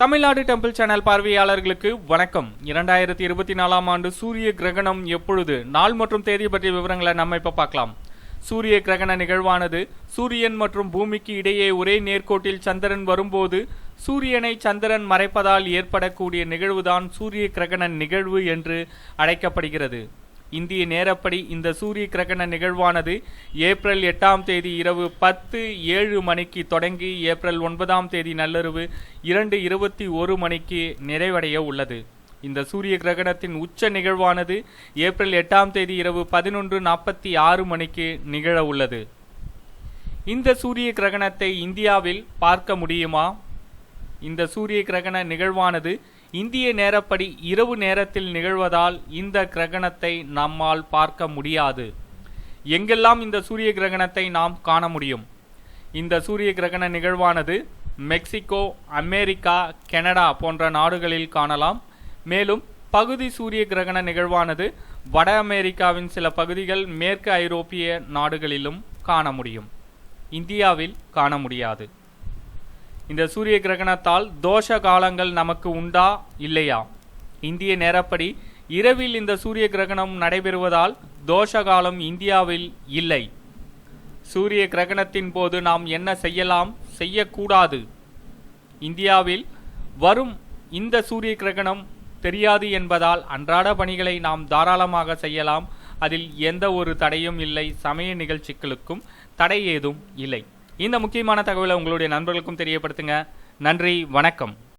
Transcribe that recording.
Tamil Nadu temple channel பார்வையாளர்களுக்கு வணக்கம். இரண்டாயிரத்தி இருபத்தி நாலாம் ஆண்டு சூரிய கிரகணம் எப்பொழுது? நாள் மற்றும் தேதி பற்றிய விவரங்களை நம்ம இப்ப பார்க்கலாம். சூரிய கிரகண நிகழ்வானது சூரியன் மற்றும் பூமிக்கு இடையே ஒரே நேர்கோட்டில் சந்திரன் வரும்போது சூரியனை சந்திரன் மறைப்பதால் ஏற்படக்கூடிய நிகழ்வுதான் சூரிய கிரகண நிகழ்வு என்று அழைக்கப்படுகிறது. இந்திய நேரப்படி இந்த சூரிய கிரகண நிகழ்வானது ஏப்ரல் எட்டாம் தேதி இரவு பத்து ஏழு மணிக்கு தொடங்கி ஏப்ரல் ஒன்பதாம் தேதி நள்ளிரவு இரண்டு இருபத்தி ஒரு மணிக்கு நிறைவடைய உள்ளது. இந்த சூரிய கிரகணத்தின் உச்ச நிகழ்வானது ஏப்ரல் எட்டாம் தேதி இரவு பதினொன்று நாற்பத்தி ஆறு மணிக்கு நிகழ உள்ளது. இந்த சூரிய கிரகணத்தை இந்தியாவில் பார்க்க முடியுமா? இந்த சூரிய கிரகண நிகழ்வானது இந்திய நேரப்படி இரவு நேரத்தில் நிகழ்வதால் இந்த கிரகணத்தை நம்மால் பார்க்க முடியாது. எங்கெல்லாம் இந்த சூரிய கிரகணத்தை நாம் காண முடியும்? இந்த சூரிய கிரகண நிகழ்வானது மெக்சிகோ அமெரிக்கா கனடா போன்ற நாடுகளில் காணலாம். மேலும் பகுதி சூரிய கிரகண நிகழ்வானது வட அமெரிக்காவின் சில பகுதிகள் மேற்கு ஐரோப்பிய நாடுகளிலும் காண முடியும். இந்தியாவில் காண முடியாது. இந்த சூரிய கிரகணத்தால் தோஷ காலங்கள் நமக்கு உண்டா இல்லையா? இந்திய நேரப்படி இரவில் இந்த சூரிய கிரகணம் நடைபெறுவதால் தோஷ காலம் இந்தியாவில் இல்லை. சூரிய கிரகணத்தின் போது நாம் என்ன செய்யலாம்? செய்யக்கூடாது. இந்தியாவில் வரும் இந்த சூரிய கிரகணம் தெரியாது என்பதால் அன்றாட பணிகளை நாம் தாராளமாக செய்யலாம். அதில் எந்த ஒரு தடையும் இல்லை. சமய நிகழ்ச்சிகளுக்கும் தடை ஏதும் இல்லை. இந்த முக்கியமான தகவலை உங்களுடைய நண்பர்களுக்கும் தெரியப்படுத்துங்க. நன்றி வணக்கம்.